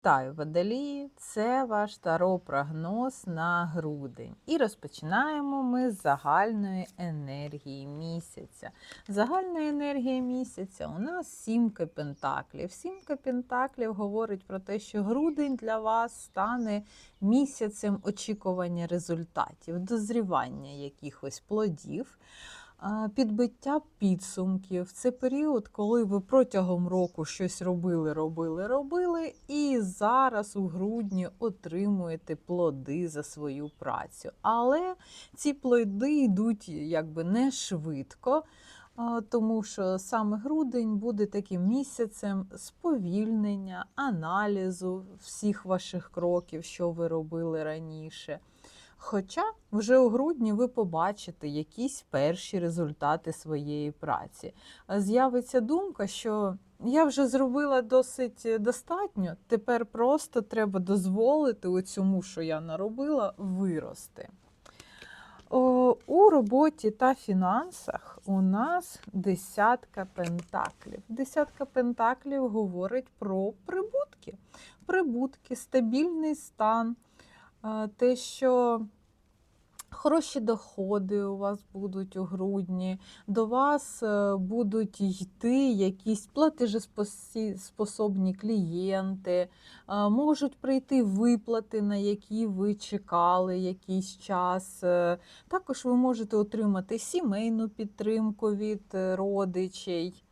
Вітаю, водолії! Це ваш таро-прогноз на грудень. І розпочинаємо ми з загальної енергії місяця. Загальна енергія місяця у нас сімка пентаклів. Сімка пентаклів говорить про те, що грудень для вас стане місяцем очікування результатів, дозрівання якихось плодів. Підбиття підсумків це період, коли ви протягом року щось робили, робили, робили, і зараз у грудні отримуєте плоди за свою працю. Але ці плоди йдуть якби не швидко, тому що саме грудень буде таким місяцем сповільнення, аналізу всіх ваших кроків, що ви робили раніше. Хоча вже у грудні ви побачите якісь перші результати своєї праці. З'явиться думка, що я вже зробила досить достатньо, тепер просто треба дозволити у цьому, що я наробила, вирости. У роботі та фінансах у нас десятка пентаклів. Десятка пентаклів говорить про прибутки. Прибутки, стабільний стан, те, що хороші доходи у вас будуть у грудні, до вас е, будуть йти якісь платежеспособні клієнти, можуть прийти виплати, на які ви чекали якийсь час. Е, Також ви можете отримати сімейну підтримку від е, родичей.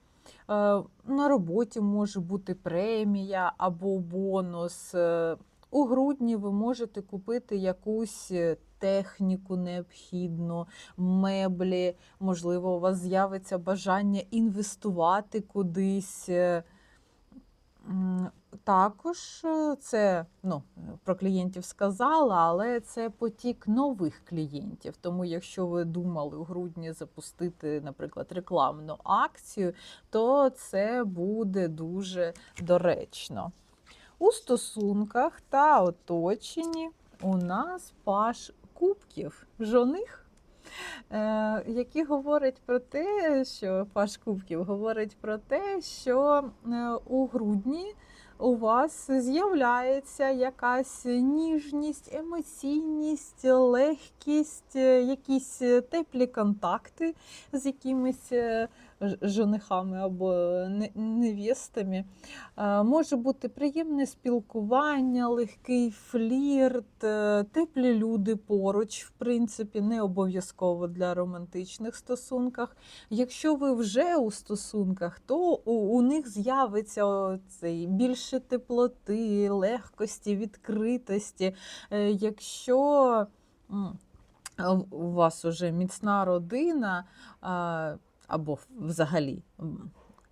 Е, На роботі може бути премія або бонус. Е, У грудні ви можете купити якусь е, техніку необхідну, меблі, можливо, у вас з'явиться бажання інвестувати кудись. Е, Також е, це ну, про клієнтів сказала, але це потік нових клієнтів. Тому, якщо ви думали у грудні запустити, наприклад, рекламну акцію, то це буде дуже доречно. У стосунках та оточенні у нас паш кубків жоних. Е, які говорять про те, що Паш Кубків говорить про те, що е, у грудні у вас з'являється якась ніжність, емоційність, легкість, е, якісь теплі контакти з якимись женихами або не- невестами. Е, Може бути приємне спілкування, легкий флірт, е, теплі люди поруч, в принципі, не обов'язково для романтичних стосунках. Якщо ви вже у стосунках, то у, них з'явиться цей більше теплоти, легкості, відкритості. Е, Якщо у вас уже міцна родина, або взагалі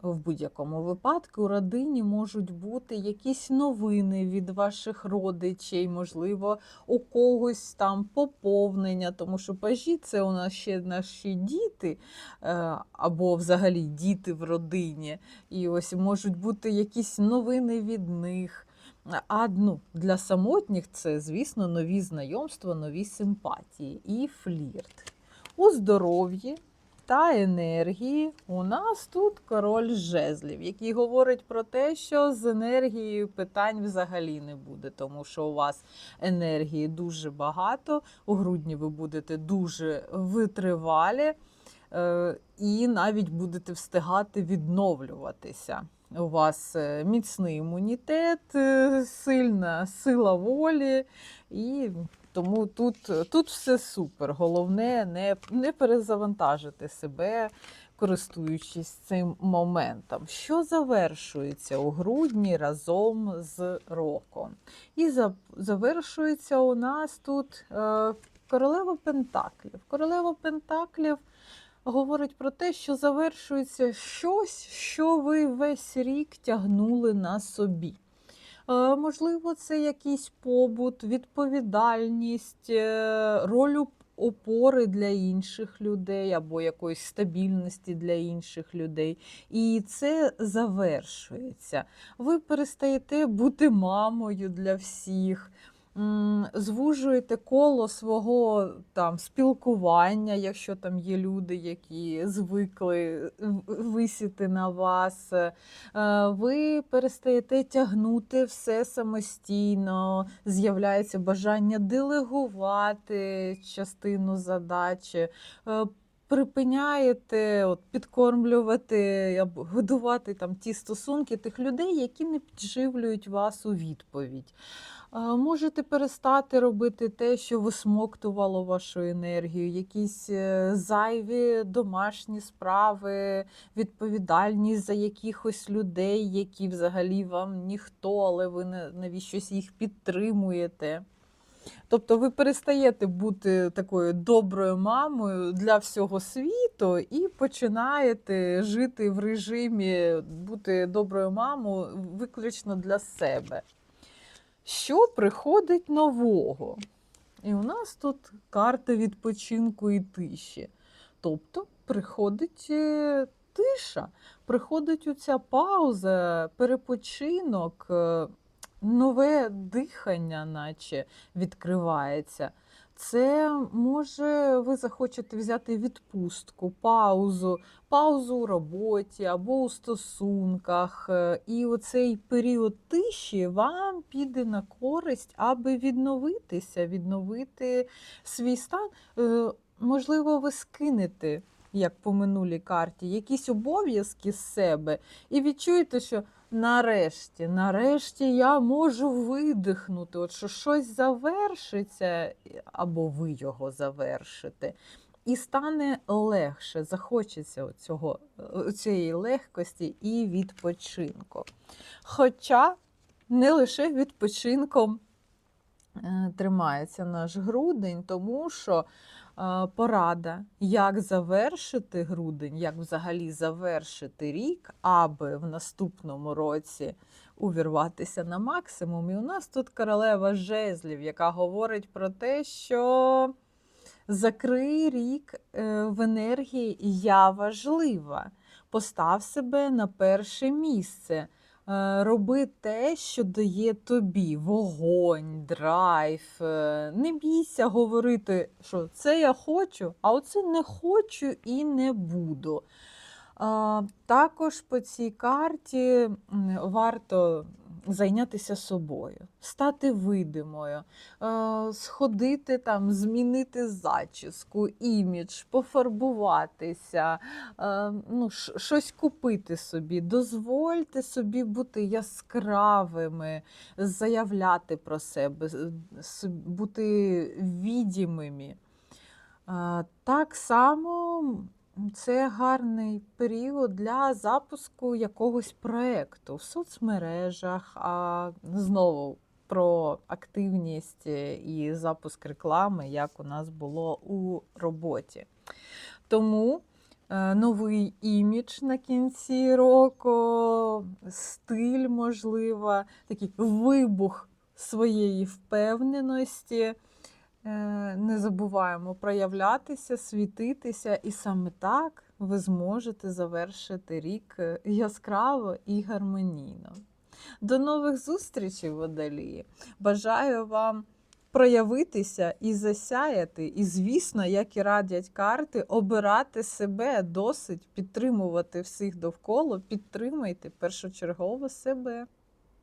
в будь-якому випадку у родині можуть бути якісь новини від ваших родичей, можливо, у когось там поповнення, тому що пажі це у нас ще наші діти, е, або взагалі діти в родині. І ось можуть бути якісь новини від них. А ну, для самотніх це, звісно, нові знайомства, нові симпатії і флірт. У здоров'ї та енергії у нас тут король жезлів, який говорить про те, що з енергією питань взагалі не буде, тому що у вас енергії дуже багато. У грудні ви будете дуже витривалі е, і навіть будете встигати відновлюватися. У вас е, міцний імунітет, е, сильна сила волі, і тому тут, тут все супер. Головне не, не перезавантажити себе, користуючись цим моментом, що завершується у грудні разом з роком. І за, завершується у нас тут е, королева Пентаклів. Королева Пентаклів говорить про те, що завершується щось, що ви весь рік тягнули на собі. Е, Можливо, це якийсь побут, відповідальність, е, роль опори для інших людей або якоїсь стабільності для інших людей. І це завершується. Ви перестаєте бути мамою для всіх. Звужуєте коло свого там спілкування, якщо там є люди, які звикли висіти на вас. Е, Ви перестаєте тягнути все самостійно, з'являється бажання делегувати частину задачі. Припиняєте от, підкормлювати або годувати там ті стосунки тих людей, які не підживлюють вас у відповідь. Можете перестати робити те, що висмоктувало вашу енергію, якісь е, зайві домашні справи, відповідальність за якихось людей, які взагалі вам ніхто, але ви на- навіщось їх підтримуєте. Тобто ви перестаєте бути такою доброю мамою для всього світу і починаєте жити в режимі бути доброю мамою виключно для себе. Що приходить нового? І у нас тут карта відпочинку і тиші. Тобто приходить е, тиша, приходить оця пауза, перепочинок, е, нове дихання, наче відкривається. Це може ви захочете взяти відпустку, паузу, паузу у роботі або у стосунках. е, І оцей період тиші вам піде на користь, аби відновитися, відновити свій стан. Е, Можливо, ви скинете, як по минулій карті, якісь обов'язки з себе і відчуєте, що нарешті, нарешті я можу видихнути, от що щось завершиться, або ви його завершите. І стане легше, захочеться цього, цієї легкості і відпочинку. Хоча не лише відпочинком е, тримається наш грудень, тому що е, порада, як завершити грудень, як взагалі завершити рік, аби в наступному році увірватися на максимум. І у нас тут королева жезлів, яка говорить про те, що закрий рік е, в енергії Я важлива. Постав себе на перше місце. Е, Роби те, що дає тобі вогонь, драйв. Е, Не бійся говорити, що це я хочу, а оце не хочу і не буду. Також по цій карті варто зайнятися собою, стати видимою, е, сходити там, змінити зачіску, імідж, пофарбуватися, е, ну, щось купити собі. Дозвольте собі бути яскравими, заявляти про себе, бути відімими. Е, Так само це гарний період для запуску якогось проєкту в соцмережах, а знову про активність і запуск реклами, як у нас було у роботі. Тому е, новий імідж на кінці року, стиль, можливо, такий вибух своєї впевненості. Е, Не забуваємо проявлятися, світитися, і саме так ви зможете завершити рік е, яскраво і гармонійно. До нових зустрічей, водолії! Бажаю вам проявитися і засяяти, і, звісно, як і радять карти, обирати себе досить, підтримувати всіх довкола, підтримайте першочергово себе.